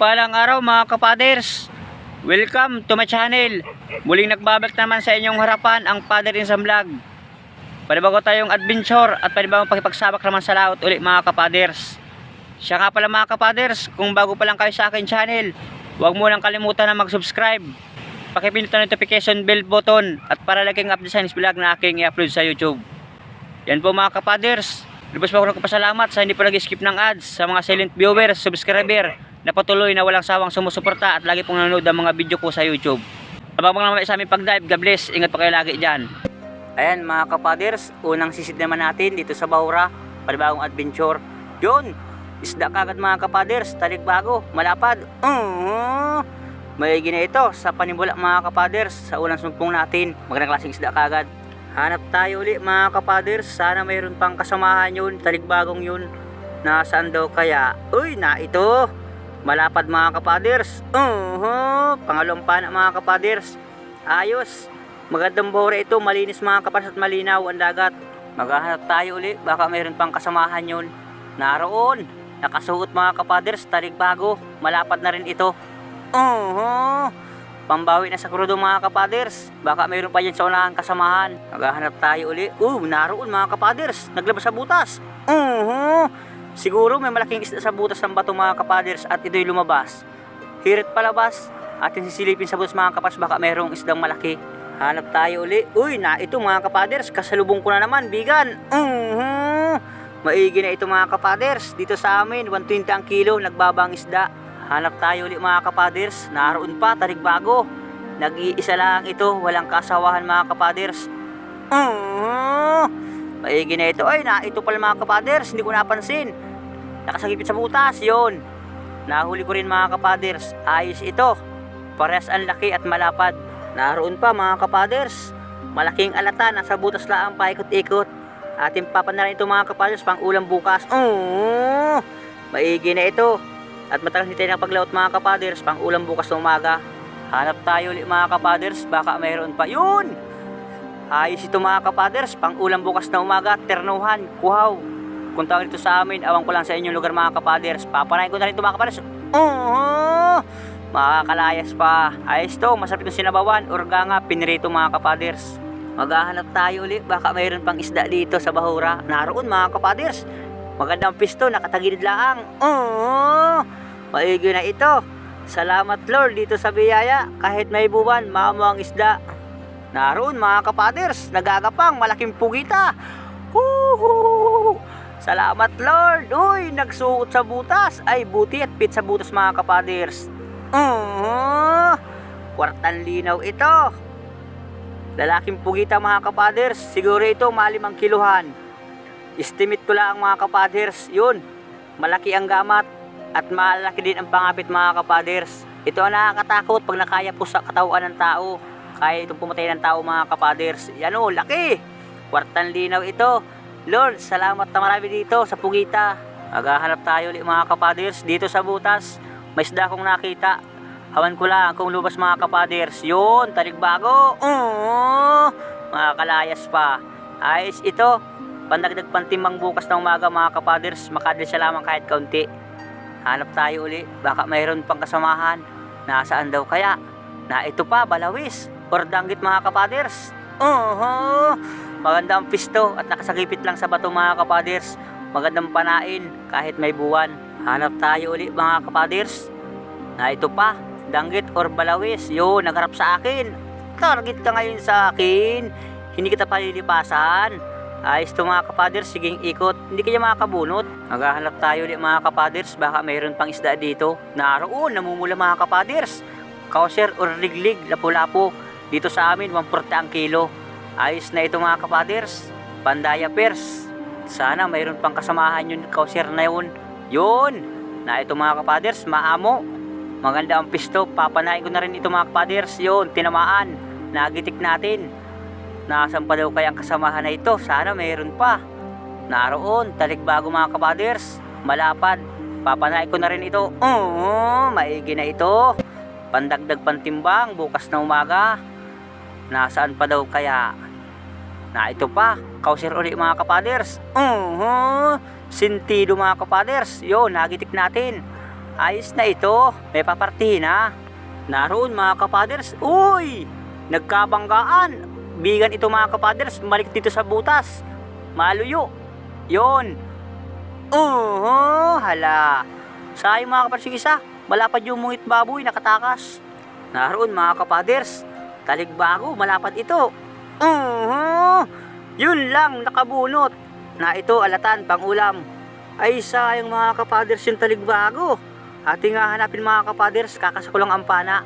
Kapagpalang araw mga kapaders, welcome to my channel. Muling nagbabalik naman sa inyong harapan ang Father in Sam Vlog. Panibago tayong adventure at panibagong pakipagsabak naman sa laot ulit mga kapaders. Siya nga pala mga kapaders, kung bago pa lang kayo sa akin channel, huwag mo lang kalimutan na mag-subscribe. Pakipindot ang notification bell button at para laging update sa next vlog na aking i-upload sa YouTube. Yan po mga kapaders. Lubos po ako nagpasalamat sa hindi po nag-skip ng ads sa mga silent viewers, subscriber na patuloy na walang sawang sumusuporta at lagi pong nanonood ng mga video ko sa YouTube. Abang naman sa aming pag-dive. God bless. Ingat po kayo lagi dyan. Ayan mga kapaders, unang sisid naman natin dito sa Bahura, panibagong adventure. Yun, isda kagad mga kapaders, talikbago, malapad. Uh, may na ito sa panibula mga kapaders sa unang sumpong natin. Magandang klaseng isda kagad. Hanap tayo uli mga kapaders, sana mayroon pang kasamahan yun, taligbagong yun. Nasaan daw kaya? Uy, na ito. Malapad mga kapaders. Uh, pangalawang pana mga kapaders. Ayos. Magandang bore ito, malinis mga kapaders at malinaw ang dagat. Maghahanap tayo uli, baka mayroon pang kasamahan yun. Naroon. Nakasuot mga kapaders, taligbago. Malapad na rin ito. Uh, pambawi na sa krudo mga kapaders. Baka mayroon pa yan sa unahan kasamahan. Maghahanap tayo uli. Uh, naroon mga kapaders. Naglabas sa butas. Uh, siguro may malaking isda sa butas ng bato mga kapaders at ito'y lumabas. Hirit palabas. Atin sisilipin sa butas mga kapaders. Baka mayroong isdang malaki. Hanap tayo uli. Uy, na ito mga kapaders. Kasalubong ko na naman, bigan. Uh, maigi na ito mga kapaders. Dito sa amin, 120 ang kilo. Nagbabang isda. Hanap tayo ulit mga kapaders. Naroon pa, tarigbago. Nag-iisa lang ito, walang kasawahan mga kapaders. Uh, maigi na ito. Ay, na ito pala mga kapaders. Hindi ko napansin. Nakasagipit sa butas, yon. Nahuli ko rin mga kapaders. Ayos ito. Parehas ang laki at malapad. Naroon pa mga kapaders. Malaking alata, nasa butas lang paikot-ikot. Ating papanalan ito mga kapaders pang ulam bukas. Uh, maigi na ito. At matagal hindi tayo nakapaglaot mga kapaders pang ulam bukas ng umaga. Hanap tayo ulit mga kapaders, baka mayroon pa. Yun! Ayos ito mga kapaders, pang ulam bukas na umaga, ternuhan, kuhaw. Kung tawag ito sa amin, awang ko lang sa inyong lugar mga kapaders. Papanayin ko na rin ito mga kapaders. Uh, makakalayas pa. Ayos to, masarap itong sinabawan, organga, pinirito mga kapaders. Maghahanap tayo ulit, baka mayroon pang isda dito sa Bahura. Naroon mga kapaders. Magandang pisto, nakatagilid lang. Uh, maigi na ito. Salamat Lord dito sa biyaya. Kahit may buwan, maamo ang isda. Naroon mga kapaders, nagagapang malaking pugita. Huhu! Salamat Lord. Uy, nagsuot sa butas. Ay, buti at pit sa butas mga kapaders. Uh, kwartan linaw ito. Lalaking pugita mga kapaders. Siguro ito malimang kiluhan. Estimate ko lang mga kapaders. Yun, malaki ang gamat at malaki din ang pangapit mga kapaders. Ito ang nakakatakot pag nakaya po sa katawan ng tao. Kaya itong pumatay ng tao mga kapaders. Yan o, laki. Kwartan linaw ito. Lord, salamat na marami dito sa Pugita. Maghahanap tayo ulit mga kapaders dito sa butas. May isda akong nakita. Hawan ko lang kung lubas mga kapaders. Yun, taligbago. Uh, mga kalayas pa. Ayos ito. Pandagdag pantimbang bukas ng umaga mga kapaders. Makadil siya lamang kahit kaunti. Hanap tayo uli. Baka mayroon pang kasamahan. Nasaan daw kaya? Na ito pa, balawis. Or danggit mga kapaders. Uh, magandang pisto at nakasagipit lang sa bato mga kapaders. Magandang panain kahit may buwan. Hanap tayo uli mga kapaders. Na ito pa, danggit or balawis. Yo, nagharap sa akin. Target ka ngayon sa akin. Hindi kita palilipasan. Ayos to mga kapaders, siging ikot. Hindi kaya makakabunot. Maghahanap tayo ulit mga kapaders. Baka mayroon pang isda dito. Naroon, namumula mga kapaders. Kauser or liglig, lapu-lapo. Dito sa amin, 140 ang kilo. Ayos na ito mga kapaders. Pandaya pers. Sana mayroon pang kasamahan yun, kauser na yun. Yun! Na ito mga kapaders, maamo. Maganda ang pisto. Papanain ko na rin ito mga kapaders. Yun, tinamaan. Nagitik natin. Nasaan pa daw kaya ang kasamahan na ito? Sana mayroon pa. Naroon, talikbago mga kapaders. Malapad. Papanain ko na rin ito. Oo, maigi na ito. Pandagdag pantimbang bukas na umaga. Nasaan pa daw kaya? Na ito pa, kausir uli mga kapaders. Uh-huh. Sintido mga kapaders. Yun, nagitik natin. Ayos na ito. May papartihin ha. Naroon mga kapaders. Uy! Nagkabanggaan. Bigan ito mga kapaders. Malik dito sa butas. Maluyo. Yun. Uh-huh. Hala. Sayang mga kapaders yung isa. Malapad yung mungit baboy nakatakas. Naroon mga kapaders. Taligbago, malapad ito. Uh-huh. Yun lang, nakabunot. Na ito, alatan, pangulam. Ay, sayang mga kapaders yung taligbago. Ating nga hanapin mga kapaders, kakasakulang ang pana.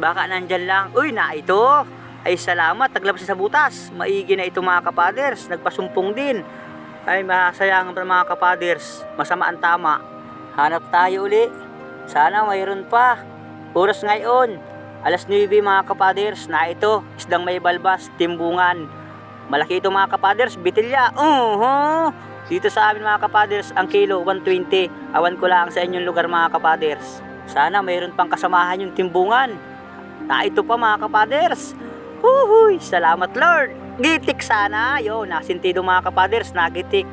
Baka nandyan lang. Uy, na ito. Ay, salamat, naglabas sa butas. Maigi na ito mga kapaders, nagpasumpong din. Ay, masayang pa mga kapaders. Masama ang tama. Hanap tayo uli. Sana mayroon pa. Oras ngayon. Alas 9 mga kapaders na ito. Isdang may balbas, timbungan. Malaki ito mga kapaders, bitilya. Uh-huh. Dito sa amin mga kapaders, ang kilo 120. Awan ko lang sa inyong lugar mga kapaders. Sana mayroon pang kasamahan yung timbungan. Na ito pa mga kapaders. Huhuy, salamat Lord. Gitik sana. Yo, nasintido mga kapaders, nagitik.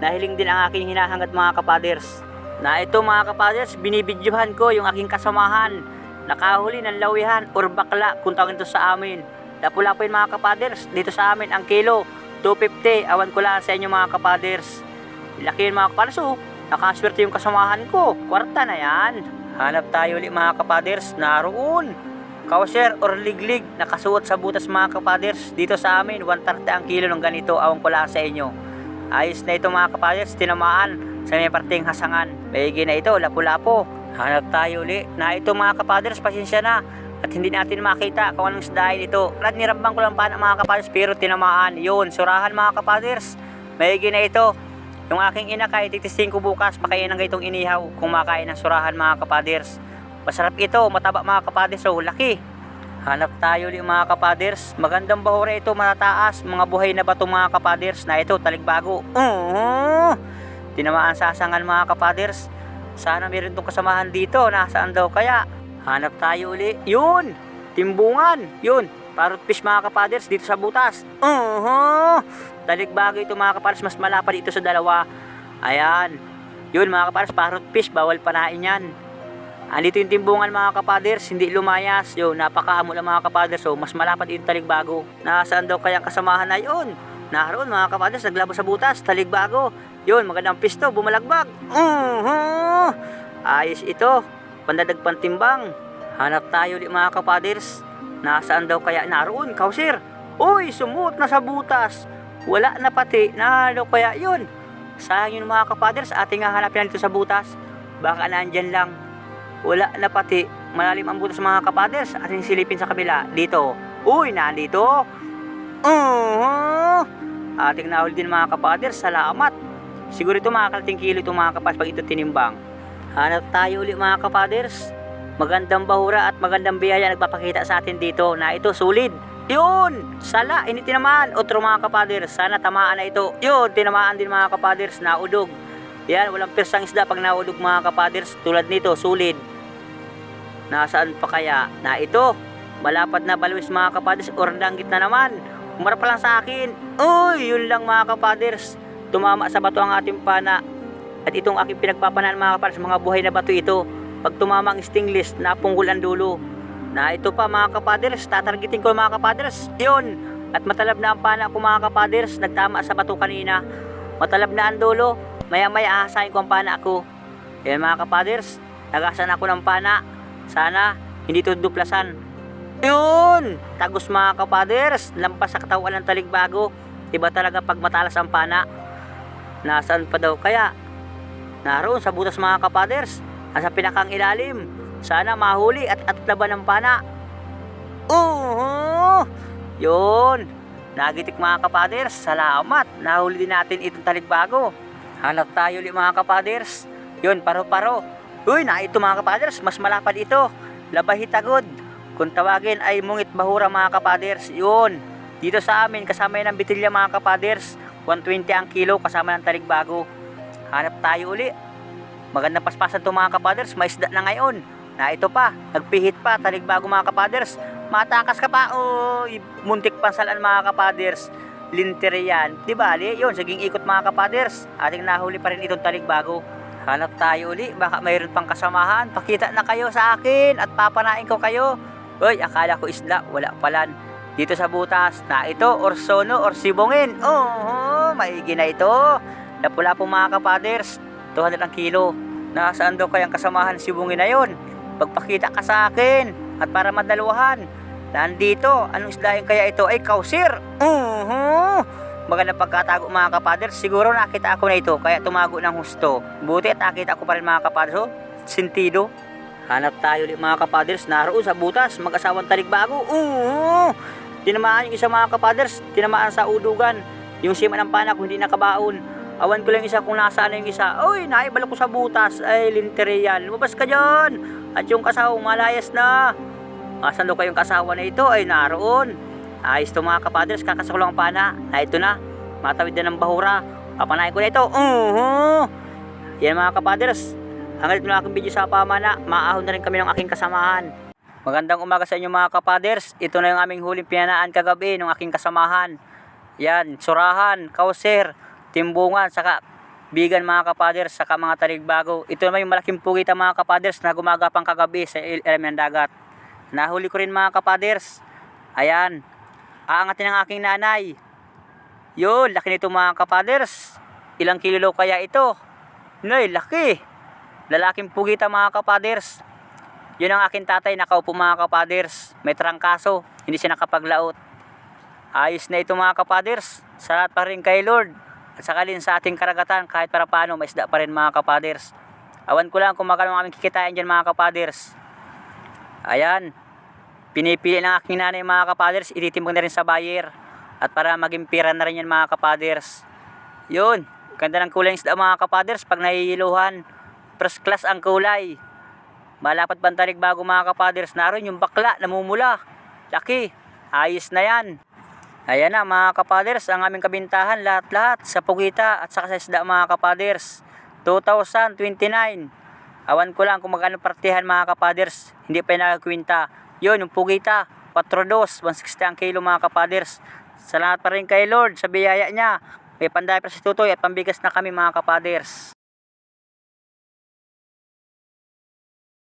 Nahiling din ang aking hinahangad mga kapaders. Na ito mga kapaders, binibidyohan ko yung aking kasamahan. Nakahuli ng lawihan or bakla kung tawagin ito sa amin. Lapu-lapu yun mga kapaders, dito sa amin ang kilo, 250. Awan ko lang sa inyo mga kapaders. Laki yun mga kapaders, oh. Nakaswerte yung kasamahan ko. Kwarta na yan. Hanap tayo ulit mga kapaders, naroon. Kauser or liglig, nakasuot sa butas mga kapaders. Dito sa amin, 130 ang kilo ng ganito. Awan ko lang sa inyo. Ayos na ito mga kapaders, tinamaan sa may parting hasangan. Maigi na ito, lapu-lapo. Hanap tayo uli. Na ito mga kapaders, pasensya na. At hindi natin makita kung anong isdahin ito. At nirambang ko lang pa mga kapaders pero tinamaan. Yun, surahan mga kapaders. Maigi na ito. Yung aking ina kahit titisting ko bukas, pakain ng itong inihaw kung makain ng surahan mga kapaders. Masarap ito, mataba mga kapaders, so laki. Hanap tayo ulit mga kapaders. Magandang bahura ito, matataas. Mga buhay na bato mga kapaders na ito, taligbago. Uh-huh. Tinamaan sa asangan mga kapaders. Sana meron tong kasamahan dito. Nasaan daw kaya? Hanap tayo uli. Yun! Timbungan! Yun! Parrot fish mga kapaders dito sa butas. Uh-huh. Taligbago ito mga kapaders. Mas malapad dito sa dalawa. Ayan. Yun mga kapaders, parrot fish. Bawal panain yan. Andito yung timbungan mga kapaders, hindi lumayas. Yo, napakaamo lang mga kapaders. So, mas malapad yung taligbago. Nasaan daw kayang kasamahan na yun? Naroon mga kapaders, naglabo sa butas, taligbago. Yun, magandang pisto, bumalagbag. Uh-huh. Ayos ito. Pandadag pantimbang. Hanap tayo ulit mga kapaders. Nasaan daw kaya naroon, kausir? Uy, sumuot na sa butas. Wala na pati. Nalo kaya yun. Sayang yun mga kapaders, ating hahanapin dito sa butas. Baka nandyan lang. Wala na pati. Malalim ang butas mga kapaders. Ating silipin sa kabila. Dito. Uy, nandito. Uh-huh. Ating nahuli din mga kapaders. Salamat. Siguro ito mga kalating kilo ito mga kapaders pag ito tinimbang. Hanap tayo ulit mga kapaders. Magandang bahura at magandang biyaya nagpapakita sa atin dito na ito sulit. Yun! Sala, hindi tinamaan. Otro mga kapaders, sana tamaan na ito. Yun, tinamaan din mga kapaders, naudog. Yan, walang pirsang isda pag naudog mga kapaders. Tulad nito, sulid. Nasaan pa kaya? Na ito, malapad na balwis mga kapaders, or danggit na naman. Umara pa lang sa akin. Uy, yun lang mga kapaders. Tumama sa bato ang ating pana. At itong aking pinagpapanaan mga kapaders, mga buhay na bato ito. Pag tumama ang stingless, napunggol ang dulo. Na ito pa mga kapaders, tatargetin ko mga kapaders. Yun. At matalab na ang pana ko mga kapaders, nagtama sa bato kanina. Matalab na ang dulo. Maya maya ahasahin ko ang pana ko. Yan mga kapaders, nagasan ako ng pana. Sana hindi ito duplasan. Yun! Tagos mga kapaders, lampas sa katawan ng taligbago. Iba talaga pag matalas ang pana. Nasaan pa daw kaya? Naroon sa butas mga kapaders, nasa pinakang ilalim. Sana mahuli at at laban ng pana. Uh Yun! Nagitik mga kapaders, salamat. Nahuli din natin itong taligbago. Hanap tayo ulit mga kapaders. Yun, paro-paro. Uy, na ito mga kapaders, mas malapad ito. Labahitagod. Kung tawagin ay mungit bahura mga kapaders. Yun. Dito sa amin, kasama yan ng bitilya mga kapaders. 120 ang kilo kasama ng taligbago. Hanap tayo uli. Magandang paspasan to mga kapaders, may isda na ngayon. Na ito pa, nagpihit pa, taligbago mga kapaders. Matakas ka pa, oy, muntik pansalan mga kapaders. linterian. Di bali, yun, saging ikot mga kapaders. Ating nahuli pa rin itong taligbago. Hanap tayo uli, baka mayroon pang kasamahan. Pakita na kayo sa akin at papanain ko kayo. Uy, akala ko isla, wala palan. Dito sa butas, na ito, or sono, or sibongin. Oo, maigi na ito. Napula po mga kapaders, 200 ang kilo. Nasaan daw kayang kasamahan sibungin na yon? Pagpakita ka sa akin at para madaluhan. Nandito, anong islahin kaya ito? Ay, kausir! Uh-huh. Pagkatago mga kapaders. Siguro nakita ako na ito, kaya tumago ng husto. Buti at nakita ko pa rin mga kapaders. Oh, sentido. Hanap tayo ulit mga kapaders. Naroon sa butas, mag-asawang taligbago. Uh-huh. Tinamaan yung isa mga kapaders. Tinamaan sa udugan. Yung sima ng panak, hindi nakabaon. Awan ko lang isa kung nasaan na yung isa. Uy, naibalo ko sa butas. Ay, linterian. Lumabas ka dyan. At yung kasawang malayas na. Asan daw kayong kasawa na ito? Ay, naroon. Ayos to mga kapadres, kakasakulang ang pana. Na ito na. Matawid na ng bahura. Papanayin ko na ito. Uh-huh. Yan mga kapadres. Hanggang dito na aking video sa pamana. Maahon na rin kami ng aking kasamahan. Magandang umaga sa inyo mga kapaders. Ito na yung aming huling pinanaan kagabi ng aking kasamahan. Yan, surahan, kauser, timbungan, saka bigan mga kapaders, saka mga taligbago. Ito naman yung malaking pugita mga kapaders na gumagapang kagabi sa il- ilalim ng dagat. Nahuli ko rin mga kapaders. Ayan, aangatin ng aking nanay. Yun, laki nito mga kapaders. Ilang kilo kaya ito? Nay, laki. Lalaking pugita mga kapaders. Yun ang aking tatay, nakaupo mga kapaders. May trangkaso, hindi siya nakapaglaot. Ayos na ito mga kapaders. Salamat pa rin kay Lord. At sakalin sa ating karagatan kahit para paano may isda pa rin mga kapaders. Awan ko lang kung magkano aming kikitain dyan mga kapaders. Ayan. Pinipili ng aking nanay mga kapaders. Ititimbang na rin sa buyer. At para maging pira na rin yan mga kapaders. Yun. Ganda ng kulay ng isda mga kapaders pag nahihiluhan. First class ang kulay. Malapat bantalig bago mga kapaders. Naroon yung bakla, namumula. Laki. Ayos na yan. Ayan na mga kapaders, ang aming kabintahan lahat-lahat sa Pugita at saka sa isda mga kapaders. 2029. Awan ko lang kung magkano partihan mga kapaders. Hindi pa nakakwinta. Yun, yung Pugita. 4.2, 160 ang kilo mga kapaders. Salamat pa rin kay Lord sa biyaya niya. May panday para sa tutoy at pambigas na kami mga kapaders.